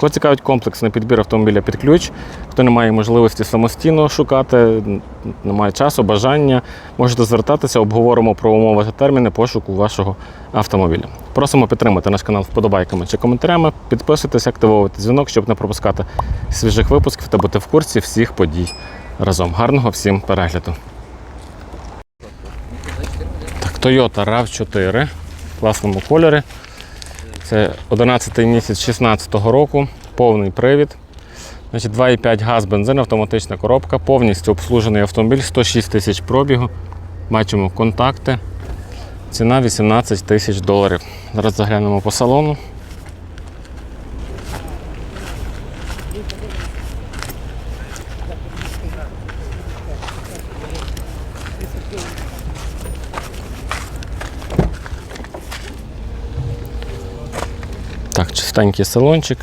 Кого цікавить комплексний підбір автомобіля під ключ, хто не має можливості самостійно шукати, не має часу, бажання, можете звертатися, обговоримо про умови та терміни пошуку вашого автомобіля. Просимо підтримати наш канал вподобайками чи коментарями, підписуйтесь, активовувати дзвінок, щоб не пропускати свіжих випусків та бути в курсі всіх подій разом. Гарного всім перегляду. Так, Toyota RAV4 в класному кольорі. Це 11 місяць 16 року, повний привід. Значить, 2,5 газ, бензин, автоматична коробка, повністю обслужений автомобіль, 106 тисяч пробігу. Бачимо контакти. Ціна 18 тисяч доларів. Зараз заглянемо по салону. Так, чистенький салончик.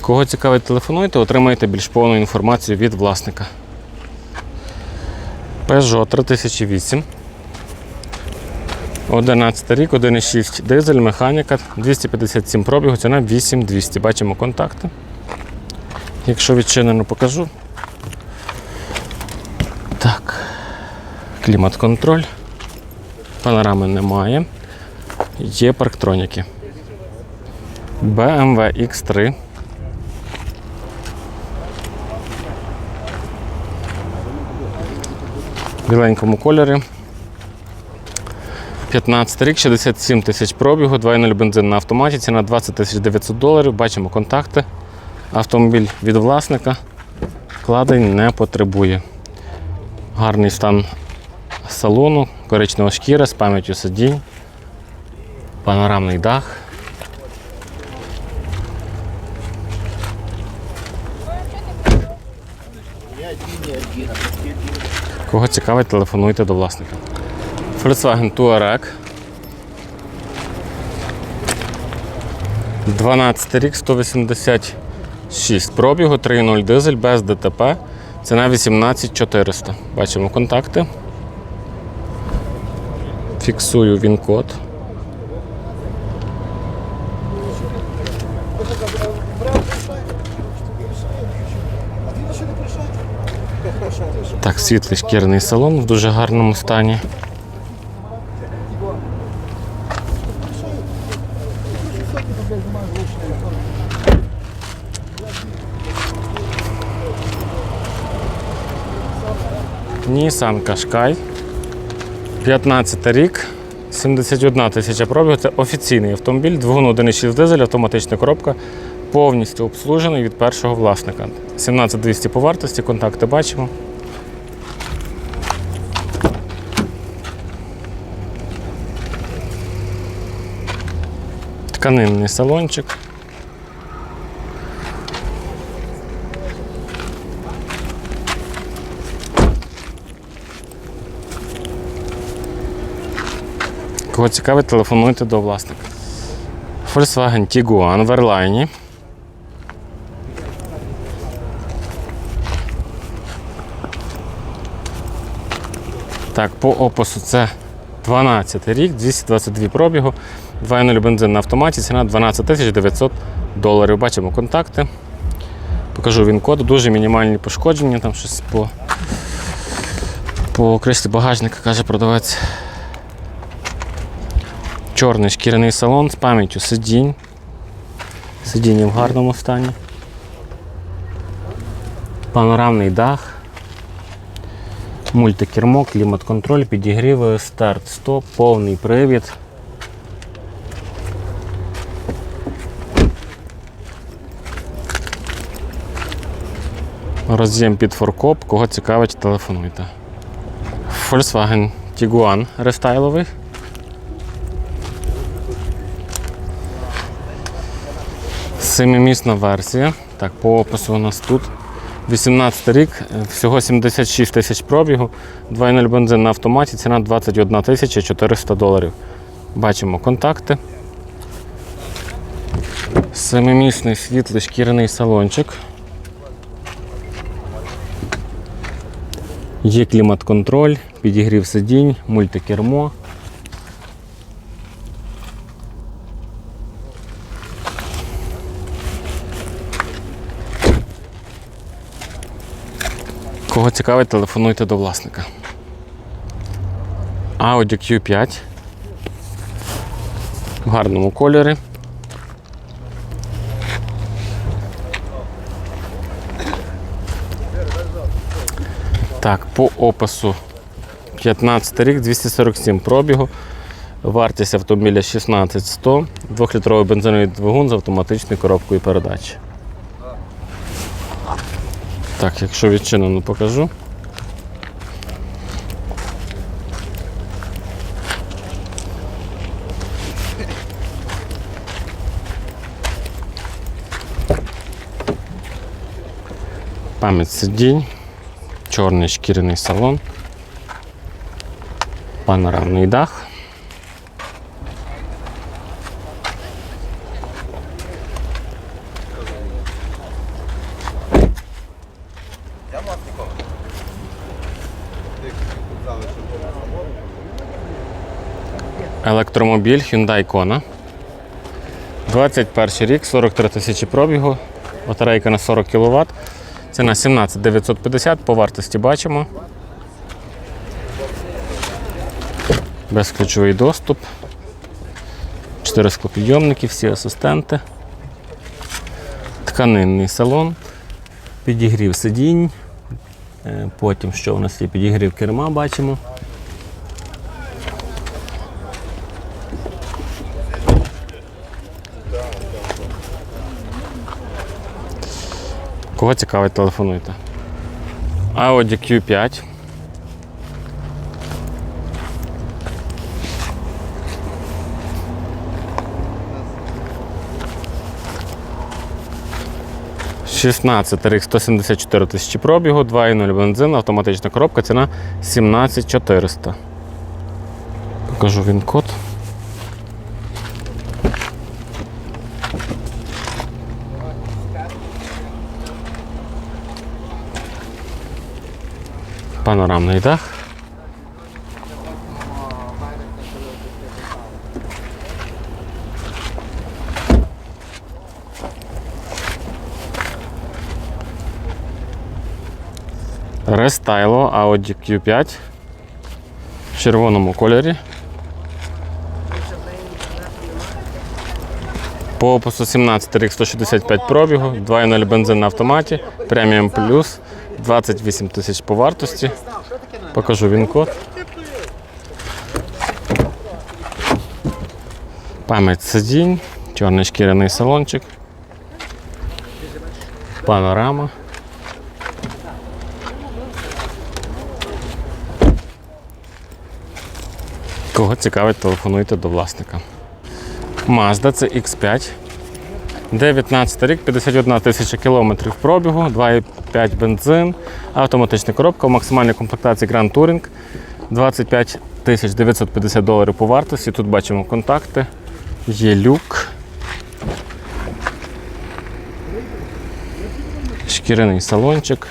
Кого цікавить, телефонуйте, отримаєте більш повну інформацію від власника. Peugeot 3008. 11 рік, 1,6 дизель, механіка, 257 пробігу, ціна 8200. Бачимо контакти. Якщо відчинено, покажу. Так. Клімат-контроль. Панорами немає. Є парктроніки. BMW X3. В біленькому кольорі. 15 рік, 67 тисяч пробігу, 2.0 бензин на автоматі, ціна 20 тисяч 900 доларів. Бачимо контакти. Автомобіль від власника. Вкладень не потребує. Гарний стан салону, коричнева шкіра з пам'яттю сидінь, панорамний дах. Кого цікавить, телефонуйте до власника. Volkswagen Touareg. 12 рік, 186 пробігу, 3.0 дизель без ДТП. Ціна 18400. Бачимо контакти. Фіксую він код. Так, світлий шкіряний салон в дуже гарному стані. Nissan Qashqai. 15 рік, 71 тисяча пробігу. Це офіційний автомобіль, двигун 1,6 дизель, автоматична коробка, повністю обслужений від першого власника. 17200 по вартості, контакти бачимо. Тканинний салончик. Кого цікавить, телефонуйте до власника. Volkswagen Tiguan в Airline. Так, по опису це 12 рік, 222 пробігу, 2.0 бензин на автоматі, ціна 12 тисяч 900 доларів. Бачимо контакти. Покажу він код, дуже мінімальні пошкодження, там щось по, по кришці багажника каже продавець. Чорний шкіряний салон з пам'яттю сидінь. Сидіння в гарному стані. Панорамний дах. Мультикермо, клімат-контроль, підігріви, старт, стоп, повний привід. Роз'єм під форкоп, кого цікавить, телефонуйте. Volkswagen Тігуан рестайловий. Семимісна версія. Так, по опису у нас тут. 18 рік, е, всього 76 тисяч пробігу, 2.0 бензин на автоматі, ціна 21 тисяча 400 доларів. Бачимо контакти. Семимісний світлий шкіряний салончик. Є клімат-контроль, підігрів сидінь, мультикермо. Кого цікавить, телефонуйте до власника. Audi Q5 в гарному кольорі. Так, по опису 15 рік, 247 пробігу. Вартість автомобіля 16100, 2-літровий бензиновий двигун з автоматичною коробкою передач. Так, якщо відчинено, покажу. Пам'ять сидінь, чорний шкіряний салон, панорамний дах. Електромобіль Hyundai Kona. 21 рік, 43 тисячі пробігу, батарейка на 40 кВт. Ціна 17 950, по вартості бачимо. Безключовий доступ. 4 склопідйомники, всі асистенти. Тканинний салон. Підігрів сидінь. Е, Потім що у нас є підігрів керма, бачимо. Кого цікавить, телефонуйте. Audi Q5. Шістнадцять рік 174 тисячі пробігу, 2,0 бензин, автоматична коробка, ціна 17400. Покажу він код. Панорамний дах. Рестайло Audi Q5 в червоному кольорі. По опису 17 рік 165 пробігу, 2.0 бензин на автоматі, преміум плюс, 28 тисяч по вартості. Покажу він код. Пам'ять сидінь, чорний шкіряний салончик. Панорама. Кого цікавить, телефонуйте до власника. Mazda це X5. 19 рік, 51 тисяча кілометрів пробігу, 2,5 бензин, автоматична коробка в максимальній комплектації Grand Touring. 25 тисяч 950 доларів по вартості. Тут бачимо контакти. Є люк. Шкіряний салончик.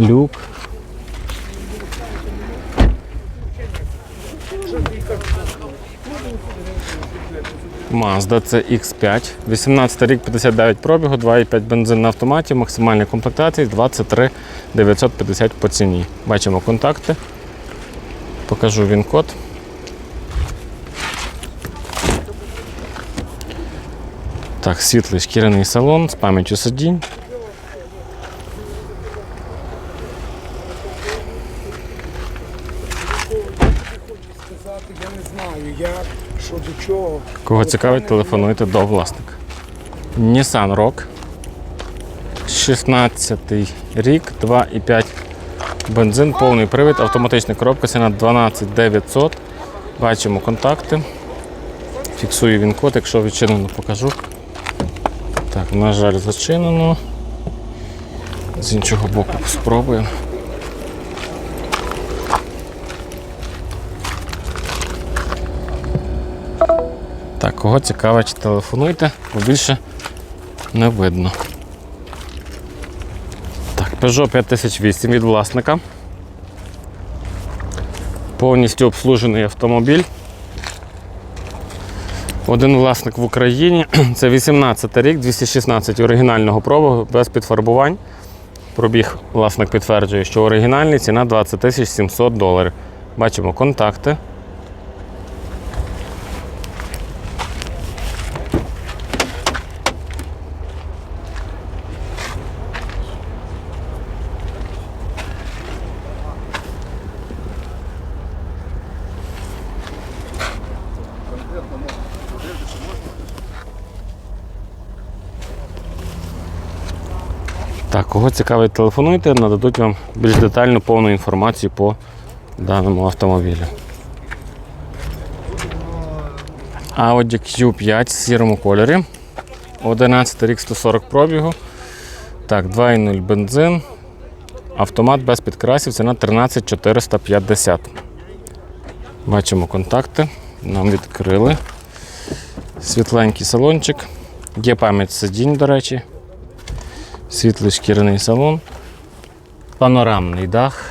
Люк. Mazda це X5, 18 рік, 59 пробігу, 2,5 бензин на автоматі, максимальні комплектації 23 950 по ціні. Бачимо контакти. Покажу він код. Так, світлий шкіряний салон з пам'яттю сидінь. сказати, я не знаю, як, що до чого. Кого цікавить, телефонуйте до власника. Nissan Rock. 16 рік, 2,5 Бензин, повний привід, автоматична коробка, ціна 12 900. Бачимо контакти. Фіксую він код, якщо відчинено, покажу. Так, на жаль, зачинено. З іншого боку спробуємо. Кого цікавить, телефонуйте, бо більше не видно. Так, Peugeot 5008 від власника. Повністю обслужений автомобіль. Один власник в Україні. Це 18 рік, 216 оригінального пробігу, без підфарбувань. Пробіг власник підтверджує, що оригінальний ціна 20 700 доларів. Бачимо контакти. Кого цікавить, телефонуйте, нададуть вам більш детальну повну інформацію по даному автомобілю. Audi Q5 в сірому кольорі. 11 рік 140 пробігу. Так, 2.0 бензин. Автомат без підкрасів, ціна 13 450. Бачимо контакти. Нам відкрили. Світленький салончик. Є пам'ять сидінь, до речі. Світлий шкіряний салон. Панорамний дах.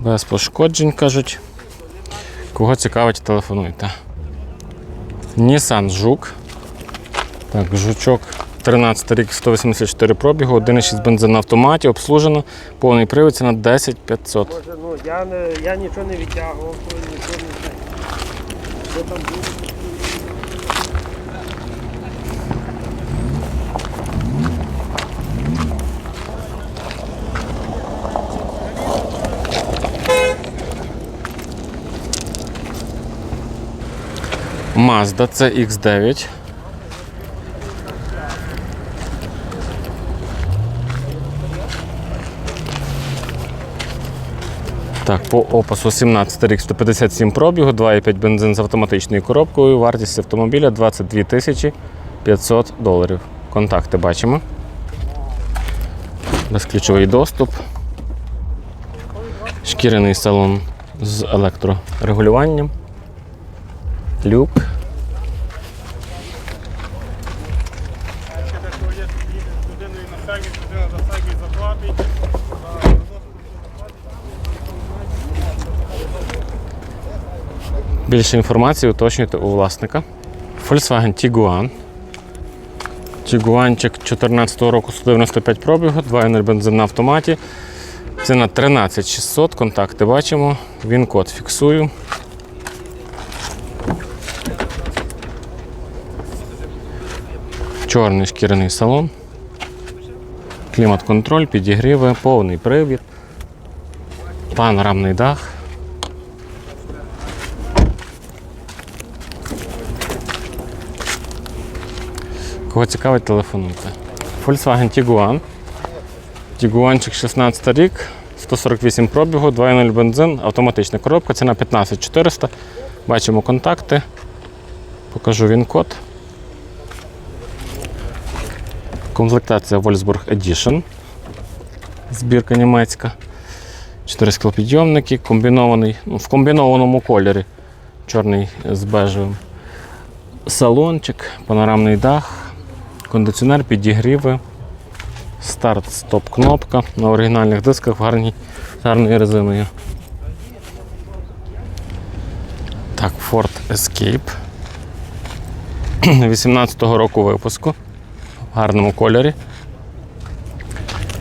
Без пошкоджень, кажуть. Кого цікавить, телефонуйте. Nissan Жук. Так, жучок 13 рік 184 пробігу, 1,6 бензин на автоматі, обслужено, повний привід ціна 10 500. Боже, ну я я нічого не відтягував, нічого не знаю. Що там було? Mazda CX9. Так, по опису 17 рік 157 пробігу, 2,5 бензин з автоматичною коробкою. Вартість автомобіля 22 тисячі 500 доларів. Контакти бачимо. Безключовий доступ. Шкіряний салон з електрорегулюванням. Люк. Більше інформації уточнюйте у власника. Volkswagen Tiguan. Тігуанчик 2014 року 195 пробігу, 2.0 бензин на автоматі. Ціна 13600, контакти бачимо. Він код фіксую. Чорний шкіряний салон. Клімат-контроль, підігріви, повний привід, панорамний дах. Кого цікавить, телефонуйте. Volkswagen Tiguan. Тігуанчик 16 рік, 148 пробігу, 2.0 бензин, автоматична коробка, ціна 15 400. Бачимо контакти. Покажу він код. Комплектація Wolfsburg Edition. Збірка німецька. Чотири склопідйомники, комбінований, ну, в комбінованому кольорі. Чорний з бежевим. Салончик, панорамний дах, кондиціонер, підігріви, старт, стоп кнопка на оригінальних дисках в гарній, гарною резиною. Так, Ford Escape. 18-го року випуску гарному кольорі.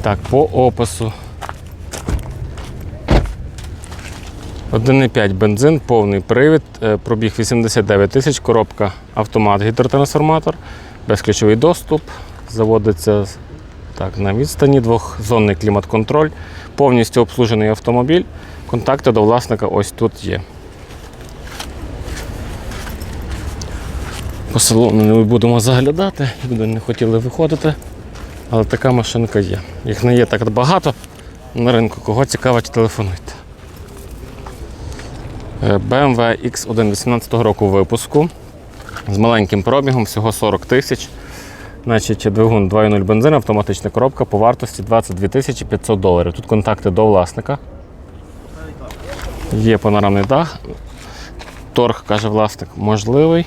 Так, по опису. 1,5 бензин, повний привід, е, пробіг 89 тисяч, коробка автомат, гідротрансформатор, безключовий доступ, заводиться так, на відстані, двохзонний клімат-контроль, повністю обслужений автомобіль. Контакти до власника ось тут є. По салону не будемо заглядати, люди не хотіли виходити, але така машинка є. Їх не є так багато на ринку. Кого цікавить, телефонуйте. Е, BMW X1 18 року випуску з маленьким пробігом, всього 40 тисяч. Значить, двигун 2.0 бензин, автоматична коробка по вартості 22 тисячі 500 доларів. Тут контакти до власника. Є панорамний дах. Торг, каже власник, можливий.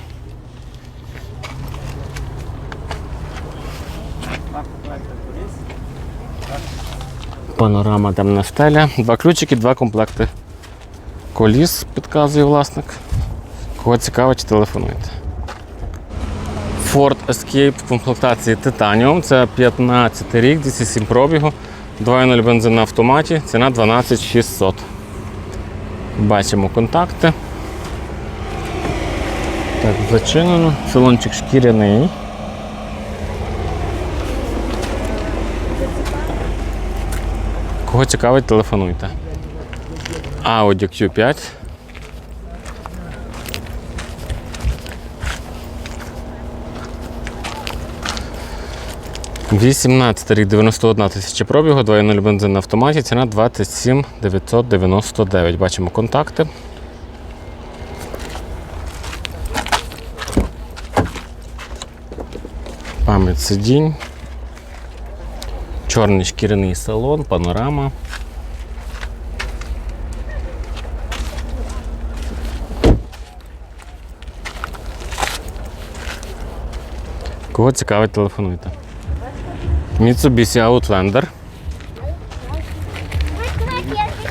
Панорама темна стеля. Два ключики, два комплекти. Коліс, підказує власник. Кого цікавить, телефонуйте. Ford Escape в комплектації Titanium. Це 15 рік, 207 пробігу, 2.0 бензин на автоматі, ціна 12600. Бачимо контакти. Так, зачинено. Салончик шкіряний. Кого цікавить, телефонуйте. Audi Q5. Вісімнадцятий рік 91 тисяча пробігу, 2.0 бензин на автоматі, ціна 27 999. Бачимо контакти. Пам'ять сидінь. Чорний шкіряний салон, панорама. Кого цікавить, телефонуйте. Mitsubishi Outlander.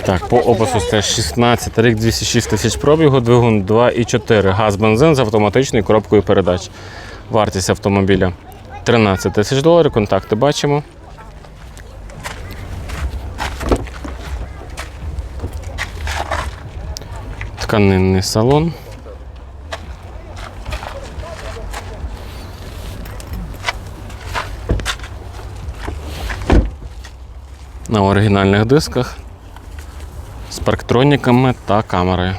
Так, по опису це 16 рік, 206 тисяч пробігу, двигун 2,4 газ бензин з автоматичною коробкою передач. Вартість автомобіля 13 тисяч доларів. Контакти бачимо. Тканинний салон. На оригінальних дисках з парктроніками та камерою.